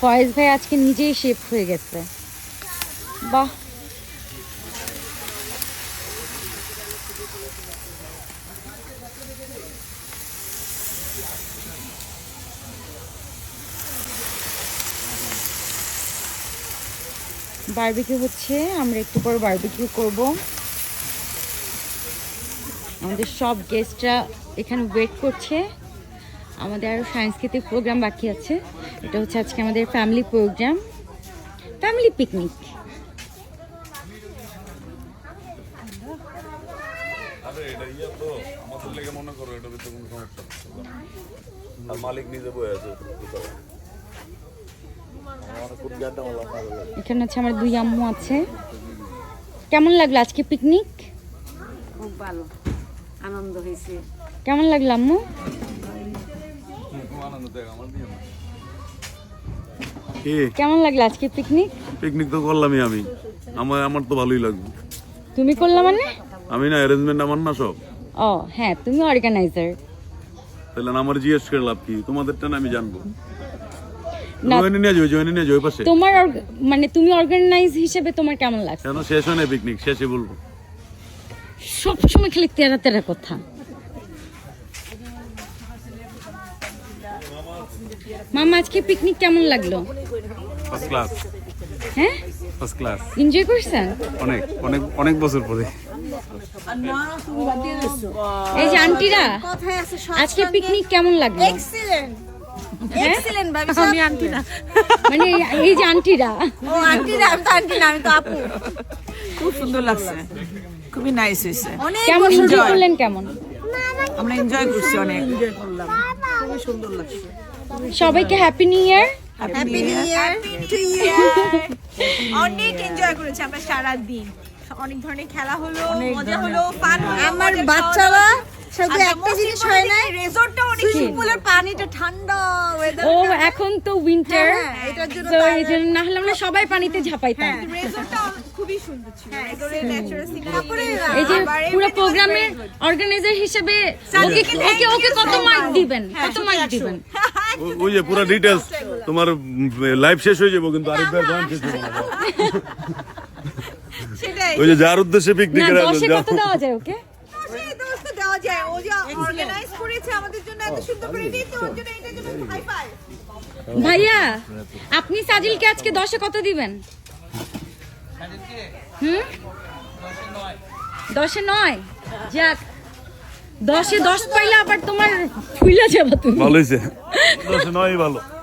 ফয়েজ ভাই আজকে নিজেই শেফ হয়ে গেছে। বাহ। বারবিকিউ হচ্ছে, আমরা একটু পর বারবিকিউ করব। আমাদের সব গেস্টরা এখানে ওয়েট করছে। আমাদের আরও সাংস্কৃতিক প্রোগ্রাম বাকি আছে। এটা হচ্ছে আজকে আমাদের ফ্যামিলি প্রোগ্রাম ফ্যামিলি পিকনিক আরে এটা তো আমাদের লেগে করো এটা ভিতরে কোনো সমস্যা নেই। আর মালিক নিজে বয়ে আছে ভিতরে। এখানে হচ্ছে আমার দুই আম্মু আছে। কেমন লাগল আজকে পিকনিক খুব ভালো। আনন্দ হয়েছে। কেমন লাগল আম্মু? কেমন লাগল আজকে পিকনিক পিকনিক তো করলামই আমি। আমার আমার তো ভালোই লাগবে। তুমি করলা মানে? আমি না অ্যারেঞ্জমেন্ট আমার না সব। ও হ্যাঁ তুমি অর্গানাইজার তাহলে আমার জিজ্ঞেস করে লাভ কি? তোমাদেরটা না আমি জানব। তোমার মানে তুমি অর্গানাইজ হিসেবে তোমার কেমন লাগছে? কেন শেষ হয় না পিকনিক শেষে বলব। সবসময় খালি তেরা তেরা কথা। মামা আজকে পিকনিক কেমন লাগল? ফার্স্ট ক্লাস হ্যাঁ? ফার্স্ট ক্লাস এনজয় করছেন? অনেক অনেক অনেক বছর পরে। এই যে আন্টিরা আজকে পিকনিক কেমন লাগল? এক্সিলেন্ট হ্যাঁ? এক্সিলেন্ট ভাবি আমি আন্টি না মানে এই- যে আন্টিরা। ও আন্টি না আমি তো আন্টি না আমি তো আপু। খুব সুন্দর লাগছে। খুবই নাইস হয়েছে। অনেক কেমন এনজয় করলেন কেমন? আমরা এনজয় করছি অনেক। সবাইকে happy new year happy new year too অনেক এনজয় করেছি আমরা সারা দিন অনেক ধরনের খেলা হলো মজা হলো ফান হলো আমার বাচ্চারা শুধু একটা জিনিস হয় না রেজর্টটা অনেক সুন্দর। পানিটা ঠান্ডা ওয়েদার ও এখন তো উইন্টার হ্যাঁ, এটার জন্য তো এই জন্য না হলে আমরা সবাই পানিতে ঝাঁপাইতাম। রেজর্টটা খুবই সুন্দর ছিল। একেবারে ন্যাচারাল সিনারি এই যে পুরো প্রোগ্রামের অর্গানাইজার হিসেবে ওকে ওকে ওকে কত মার্ক দিবেন? কত মার্ক দিবেন? ওই যে পুরো ডিটেলস তোমার লাইফ শেষ হয়ে যাব কিন্তু আরেকবার গান শেষ। সেটাই। ওই যে যার উদ্দেশ্যে কত দেওয়া যায় ওকে? দেওয়া যায়। ও যে অর্গানাইজ করেছে আমাদের জন্য এত সুন্দর করে দিতে ওর জন্য এটার জন্য হাই ফাই ভাইয়া আপনি সাজিলকে আজকে দশে কত দিবেন? হুম? দশে নয়। যাক দশে দশ পাইলে আবার তোমার ফুইলা যাবা তুমি। ভালো হয়েছে। দশে নয় ভালো।